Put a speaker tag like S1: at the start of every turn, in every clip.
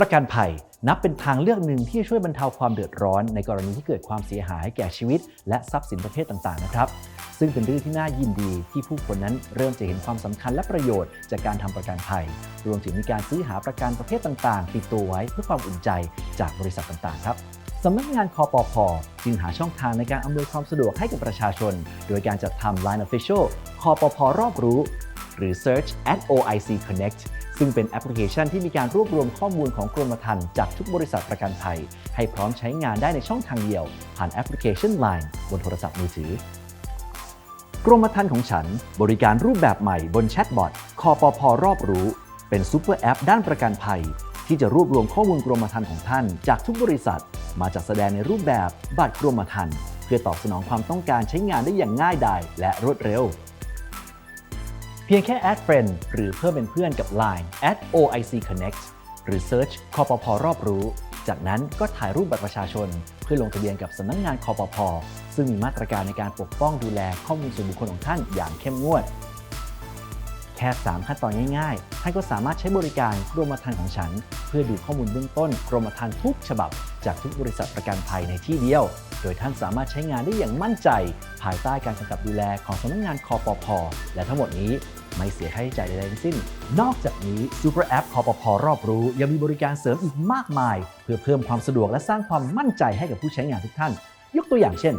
S1: ประกันภัยนับเป็นทางเลือกหนึ่งที่ช่วยบรรเทาความเดือดร้อน ในกรณีที่เกิดความเสียหายแก่ชีวิต และทรัพย์สินประเภทต่างๆนะครับ ซึ่งเป็นเรื่องที่น่ายินดีที่ผู้คนนั้นเริ่มจะเห็นความสำคัญและประโยชน์จากการทำประกันภัย รวมถึงมีการซื้อหาประกันประเภทต่างๆ ติดตัวไว้เพื่อความอุ่นใจจากบริษัทต่างๆ ครับสำนักงานคอปพอจึงหาช่องทางในการอำนวยความสะดวกให้กับประชาชน โดยการจัดทำ Line Official คอปพอรอบรู้ หรือ Search at OIC Connect ซึ่งเป็นแอปพลิเคชันที่มีการรวบรวมข้อมูลของกรมธรรม์จากทุกบริษัทประกันภัย ให้พร้อมใช้งานได้ในช่องทางเดียว ผ่านแอปพลิเคชัน Line บนโทรศัพท์มือถือกรมธรรม์ของฉัน บริการรูปแบบใหม่บนแชทบอทคอปพรอบรู้ เป็นซูเปอร์แอปด้านประกันภัย ที่จะรวบรวมข้อมูลกรมธรรม์ของท่าน จากทุกบริษัท มาจัดแสดงในรูปแบบบัตรกรมธรรม์เพื่อตอบสนองความต้องการใช้งานได้อย่างง่ายดายและรวดเร็ว พียงแค่ add friend หรือเพิ่มเป็นเพื่อนกับ Line at OIC Connect หรือ Search คอปพรอบรู้ จากนั้นก็ถ่ายรูปบัตรประชาชน เพื่อลงทะเบียนกับสำนักงานคอปพซึ่งมีมาตรการในการปกป้องดูแลข้อมูลส่วนบุคคลของท่านอย่างเข้มงวด แค่ 3 ขั้นตอนง่ายๆ ท่านก็สามารถใช้บริการกรมธรรม์ของฉัน เพื่อดูข้อมูลเบื้องต้นกรมธรรม์ทุกฉบับ จากทุกบริษัทประกันภัยในที่เดียว โดยท่านสามารถใช้งานได้อย่างมั่นใจ ภายใต้การกำกับดูแลของสำนักงานคอปพและทั้งหมดนี้ ไม่เสียค่าใช้จ่ายใดๆทั้งสิ้น นอกจากนี้ซูเปอร์แอปคอปพรอบรู้ ยังมีบริการเสริมอีกมากมาย เพื่อเพิ่มความสะดวกและสร้างความมั่นใจให้กับผู้ใช้งานทุกท่าน ยกตัวอย่างเช่น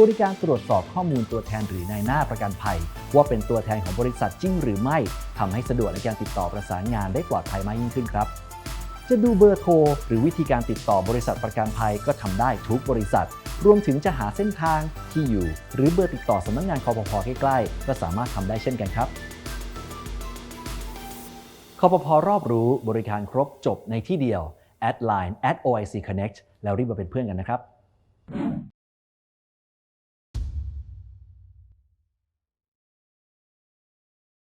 S1: บริการตรวจสอบข้อมูลตัวแทนหรือนายหน้าประกันภัย ว่าเป็นตัวแทนของบริษัทจริงหรือไม่ทำให้สะดวกในการติดต่อประสานงานได้ปลอดภัยมากยิ่งขึ้นครับ จะดูเบอร์โทรหรือวิธีการติดต่อบริษัทประกันภัยก็ทำได้ทุกบริษัทรวมถึงจะหาเส้นทางที่อยู่ หรือเบอร์ติดต่อสำนักงานคอปพใกล้ๆ ก็สามารถทำได้เช่นกันครับ ปพรอบรู้บริการครบจบในที่เดียว แอดไลน์ at OIC Connect แล้วรีบมาเป็นเพื่อนกันนะครับ